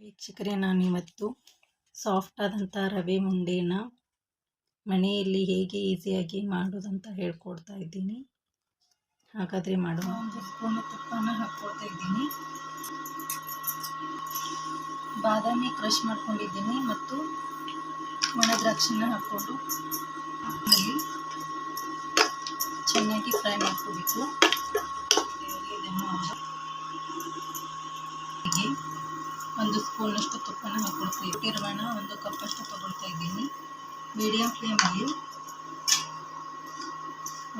ವೀಕ್ಷಕರೇ ನಾನಿವತ್ತು ಸಾಫ್ಟ್ ಆದಂಥ ರವೆ ಉಂಡೆನ ಮನೆಯಲ್ಲಿ ಹೇಗೆ ಈಸಿಯಾಗಿ ಮಾಡೋದಂತ ಹೇಳ್ಕೊಡ್ತಾ ಇದ್ದೀನಿ. ಹಾಗಾದರೆ ಮಾಡುವ ಒಂದು ಸ್ಪೂನ್ ತುಪ್ಪನ ಹಾಕ್ಕೊಳ್ತಾ ಇದ್ದೀನಿ. ಬಾದಾಮಿ ಕ್ರಶ್ ಮಾಡ್ಕೊಂಡಿದ್ದೀನಿ ಮತ್ತು ಒಣ ಹಾಕ್ಕೊಂಡು ಅಲ್ಲಿ ಚೆನ್ನಾಗಿ ಫ್ರೈ ಮಾಡ್ಕೋಬೇಕು. ಒಂದು ಸ್ಪೂನಷ್ಟು ತುಪ್ಪನ ಹಾಕ್ಕೊಳ್ತೀವಿ ಇದ್ದೀನಿ ಒಂದು ಕಪ್ಪಷ್ಟು ತೊಗೊಳ್ತಾ ಇದ್ದೀನಿ. ಮೀಡಿಯಂ ಫ್ಲೇಮಲ್ಲಿ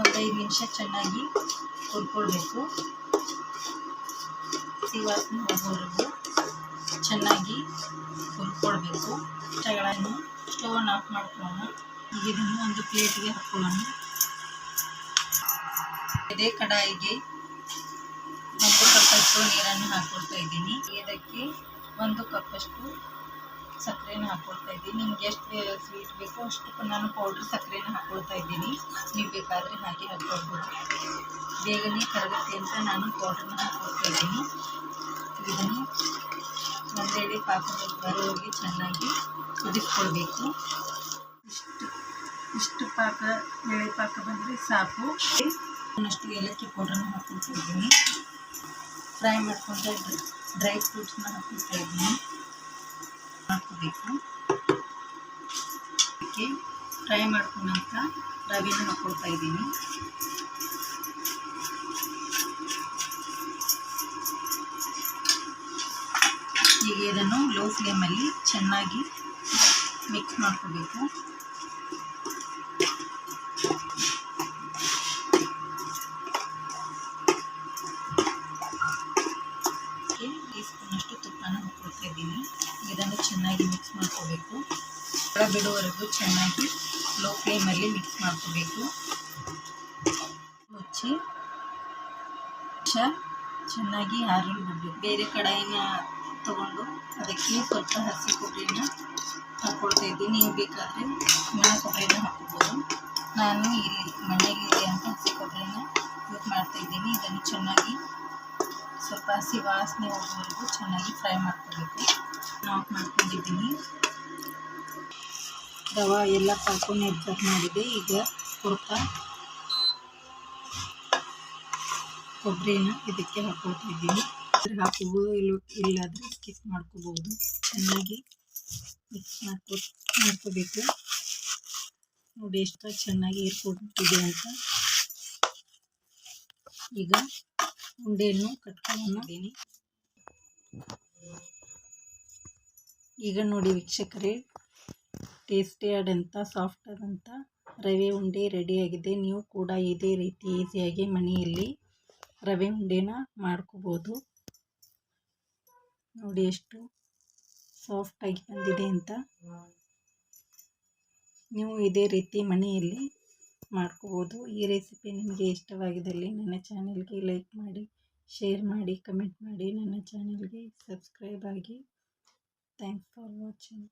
ಒಂದು ಐದು ನಿಮಿಷ ಚೆನ್ನಾಗಿ ಹುರ್ಕೊಳ್ಬೇಕು. ವಾಸನೆ ಹೋಗೋವರೆಗೂ ಚೆನ್ನಾಗಿ ಹುರ್ಕೊಳ್ಬೇಕು. ಇಷ್ಟಗಳನ್ನು ಸ್ಟೋವನ್ನು ಆಫ್ ಮಾಡ್ಕೊಳ್ಳೋಣ. ಈಗ ಇದನ್ನು ಒಂದು ಪ್ಲೇಟಿಗೆ ಹಾಕ್ಕೊಳ್ಳೋಣ ಇದೇ ಕಡಾಯಿಗೆ ಕಪ್ಪಷ್ಟು ನೀರನ್ನು ಹಾಕ್ಕೊಳ್ತಾ ಇದ್ದೀನಿ. ಇದಕ್ಕೆ ಒಂದು ಕಪ್ಪಷ್ಟು ಸಕ್ಕರೆನ ಹಾಕ್ಕೊಳ್ತಾ ಇದ್ದೀನಿ. ನಿಮ್ಗೆ ಎಷ್ಟು ಸ್ವೀಟ್ ಬೇಕೋ ಅಷ್ಟು ನಾನು ಪೌಡ್ರ್ ಸಕ್ಕರೆನ ಹಾಕ್ಕೊಳ್ತಾ ಇದ್ದೀನಿ. ನೀವು ಬೇಕಾದರೆ ಹಾಗೆ ಹಾಕ್ಕೊಳ್ಬೋದು ಬೇಗನೆ ಕರಗುತ್ತೆ ಅಂತ ನಾನು ಪೌಡ್ರನ್ನ ಹಾಕ್ಕೊಳ್ತಾ ಇದ್ದೀನಿ. ಇದನ್ನು ಒಂದೆಡೆ ಪಾಕದ ಬರೋಗಿ ಚೆನ್ನಾಗಿ ಕುದಿಸ್ಕೊಳ್ಬೇಕು. ಇಷ್ಟು ಇಷ್ಟು ಪಾಕ, ಎಳೆ ಪಾಕ ಬಂದರೆ ಸಾಕು. ಇನ್ನಷ್ಟು ಏಲಕ್ಕಿ ಪೌಡ್ರನ್ನ ಹಾಕ್ಕೊಳ್ತಾ ಇದ್ದೀನಿ. ಫ್ರೈ ಮಾಡ್ಕೊಂಡ್ರೆ ಡ್ರೈ ಫ್ರೂಟ್ಸ್ನ ಹಾಕಿಬಿಟ್ಟೆ ಇದ್ದೀನಿ. ಹಾಕೋಬೇಕು. ಅದಕ್ಕೆ ಫ್ರೈ ಮಾಡ್ಕೊಂಡಂತ ರವಿನ ಹಾಕ್ಕೊಳ್ತಾ ಇದ್ದೀನಿ. ಈಗ ಇದನ್ನು ಲೋ ಫ್ಲೇಮಲ್ಲಿ ಚೆನ್ನಾಗಿ ಮಿಕ್ಸ್ ಮಾಡ್ಕೋಬೇಕು. ಹಾಕ್ಕೊಳ್ತಾ ಇದನ್ನು ಚೆನ್ನಾಗಿ ಮಿಕ್ಸ್ ಮಾಡ್ಕೋಬೇಕು. ಒಳ ಬಿಡುವವರೆಗೂ ಚೆನ್ನಾಗಿ ಲೋ ಫ್ಲೇಮಲ್ಲಿ ಮಿಕ್ಸ್ ಮಾಡ್ಕೋಬೇಕು. ಮುಚ್ಚಿ ಚೆನ್ನಾಗಿ ಆರಲು ಬಿಡಬೇಕು. ಬೇರೆ ಕಡಾಯಿನ ತಗೊಂಡು ಅದಕ್ಕೆ ಸ್ವಲ್ಪ ಹಸಿ ಕೊಬ್ಬರಿನ ಹಾಕ್ಕೊಳ್ತಾ ಇದ್ದೀನಿ. ನೀವು ಬೇಕಾದರೆ ಒಣ ಕೊಬ್ಬರಿನ ನಾನು ಇಲ್ಲಿ ಮನೆಯಲ್ಲಿದೆ ಅಂತ ಹಸಿ ಕೊಬ್ಬರಿನ ಯೂಸ್ ಮಾಡ್ತಾ ಇದ್ದೀನಿ. ಇದನ್ನು ಚೆನ್ನಾಗಿ ಸ್ವಲ್ಪ ಹಸಿ ವಾಸನೆ ಹೋಗೋವರೆಗೂ ಚೆನ್ನಾಗಿ ಫ್ರೈ ಮಾಡ್ಕೋಬೇಕು. ನಾಕ್ ಮಾಡ್ಕೊಂಡಿದ್ದೀನಿ. ರವೆ ಎಲ್ಲ ಕರ್ಕೊಂಡು ಎದ್ದಕ್ಕೆ ಮಾಡಿದೆ. ಈಗ ಕುರ್ತಾ ಕೊಬ್ಬರಿನ ಇದಕ್ಕೆ ಹಾಕ್ಕೊಳ್ತಾ ಇದ್ದೀನಿ. ಹಾಕೋಬೋದು ಇಲ್ಲ ಇಲ್ಲಾದರೆ ಸ್ಕಿಪ್ ಮಾಡ್ಕೋಬೋದು ಚೆನ್ನಾಗಿ ಮಿಕ್ಸ್ ಮಾಡ್ಕೊ, ಮಾಡ್ಕೋಬೇಕು. ನೋಡಿ, ಎಷ್ಟು ಚೆನ್ನಾಗಿ ಏರ್ಕೊಟ್ಟಿದೆ ಅಂತ. ಈಗ ಉಂಡೆಯನ್ನು ಕಟ್ಕೊಂಡಿದ್ದೀನಿ ಈಗ ನೋಡಿ ವೀಕ್ಷಕರೇ ಟೇಸ್ಟಿ ಆದಂಥ ಸಾಫ್ಟ್ ಆದಂಥ ರವೆ ಉಂಡೆ ರೆಡಿಯಾಗಿದೆ ನೀವು ಕೂಡ ಇದೇ ರೀತಿ ಈಸಿಯಾಗಿ ಮನೆಯಲ್ಲಿ ರವೆ ಉಂಡೆನ ಮಾಡ್ಕೋಬೋದು. ನೋಡಿ ಎಷ್ಟು ಸಾಫ್ಟಾಗಿ ಬಂದಿದೆ ಅಂತ. ನೀವು ಇದೇ ರೀತಿ ಮನೆಯಲ್ಲಿ ಮಾಡ್ಕೋಬೋದು. ಈ ರೆಸಿಪಿ ನಿಮಗೆ ಇಷ್ಟವಾಗಿದ್ದಲ್ಲಿ ನನ್ನ ಚಾನಲ್ಗೆ ಲೈಕ್ ಮಾಡಿ, ಶೇರ್ ಮಾಡಿ, ಕಮೆಂಟ್ ಮಾಡಿ. ನನ್ನ ಚಾನಲ್ಗೆ ಸಬ್ಸ್ಕ್ರೈಬ್ ಆಗಿ. Thanks for watching.